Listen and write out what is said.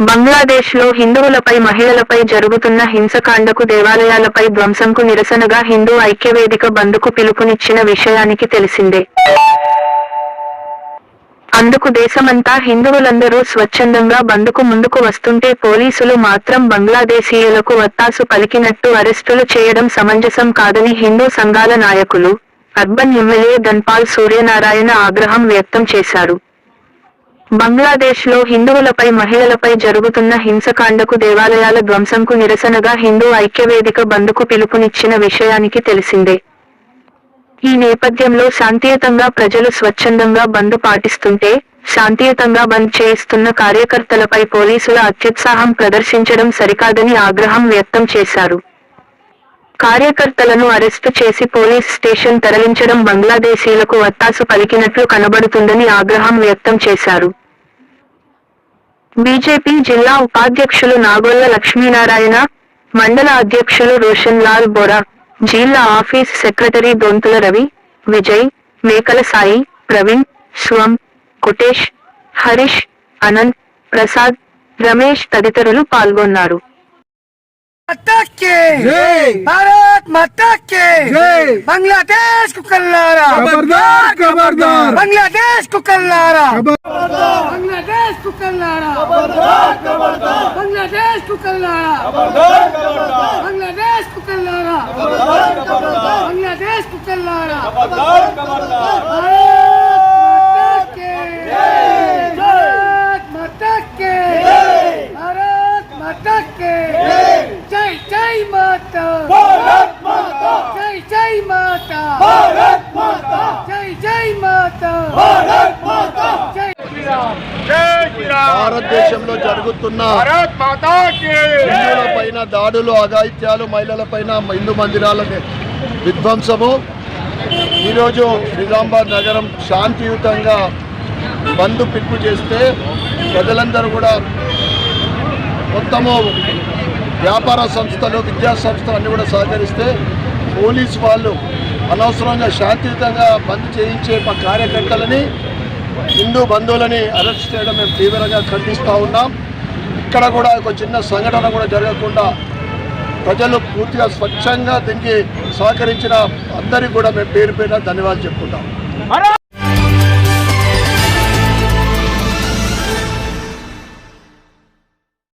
బంగ్లాదేశ్లో హిందువులపై మహిళలపై జరుగుతున్న హింసకాండకు దేవాలయాలపై ధ్వంసంకు నిరసనగా హిందూ ఐక్యవేదిక బంద్కు పిలుపునిచ్చిన విషయానికి తెలిసిందే. అందుకు దేశమంతా హిందువులందరూ స్వచ్ఛందంగా బంద్కు ముందుకు వస్తుంటే పోలీసులు మాత్రం బంగ్లాదేశీయులకు వత్తాసు పలికినట్టు అరెస్టులు చేయడం సమంజసం కాదని హిందూ సంఘాల నాయకులు అర్బన్ ఎమ్మెల్యే ధన్పాల్ సూర్యనారాయణ ఆగ్రహం వ్యక్తం చేశారు. బంగ్లాదేశ్లో హిందువులపై మహిళలపై జరుగుతున్న హింసకాండకు దేవాలయాల ధ్వంసంకు నిరసనగా హిందూ ఐక్యవేదిక బంద్కు పిలుపునిచ్చిన విషయానికి తెలిసిందే. ఈ నేపథ్యంలో శాంతియుతంగా ప్రజలు స్వచ్ఛందంగా బంద్ పాటిస్తుంటే శాంతియుతంగా బంద్ చేయిస్తున్న కార్యకర్తలపై పోలీసుల అత్యుత్సాహం ప్రదర్శించడం సరికాదని ఆగ్రహం వ్యక్తం చేశారు. కార్యకర్తలను అరెస్టు చేసి పోలీస్ స్టేషన్ తరలించడం బంగ్లాదేశీలకు వత్తాసు పలికినట్లు కనబడుతుందని ఆగ్రహం వ్యక్తం చేశారు. బీజేపీ జిల్లా ఉపాధ్యక్షులు నాగొల్ల లక్ష్మీనారాయణ మండల అధ్యక్షులు రోషన్ లాల్ బొరా జిల్లా ఆఫీస్ సెక్రటరీ దొంతుల రవి విజయ్ మేకల సాయి ప్రవీణ్ స్వం కుటేష్ హరీష్ అనంత్ ప్రసాద్ రమేష్ తదితరులు పాల్గొన్నారు. माता के जय। भारत माता के जय। बांग्लादेश को कल्लारा खबरदार खबरदार बांग्लादेश को कल्लारा बांग्लादेश को कल्लारा बांग्लादेश को कल्लारा बांग्लादेश को कल्लारा बांग्लादेश को कल्लारा జై మాతా భారత్ మాతా జై జై మాతా భారత్ మాతా జై జై మాతా భారత్ మాతా జై భారతదేశంలో జరుగుతున్న పైన దాడులు అఘాయిత్యాలు మహిళలపైన హిందూ మందిరాల విధ్వంసము. ఈరోజు నిజామాబాద్ నగరం శాంతియుతంగా బంధు పిలుపు చేస్తే ప్రజలందరూ కూడా మొత్తము వ్యాపార సంస్థలు విద్యా సంస్థలు అన్నీ కూడా సహకరిస్తే పోలీస్ వాళ్ళు అనవసరంగా శాంతియుతంగా బంద్ చేయించే మా కార్యకర్తలని హిందూ బంధువులని అరెస్ట్ చేయడం మేము తీవ్రంగా ఖండిస్తూ ఉన్నాం. ఇక్కడ కూడా ఒక చిన్న సంఘటన కూడా జరగకుండా ప్రజలు పూర్తిగా స్వచ్ఛంగా దీనికి సహకరించిన అందరికీ కూడా మేము పేరు పేరు ధన్యవాదాలు చెప్పుకుంటాం.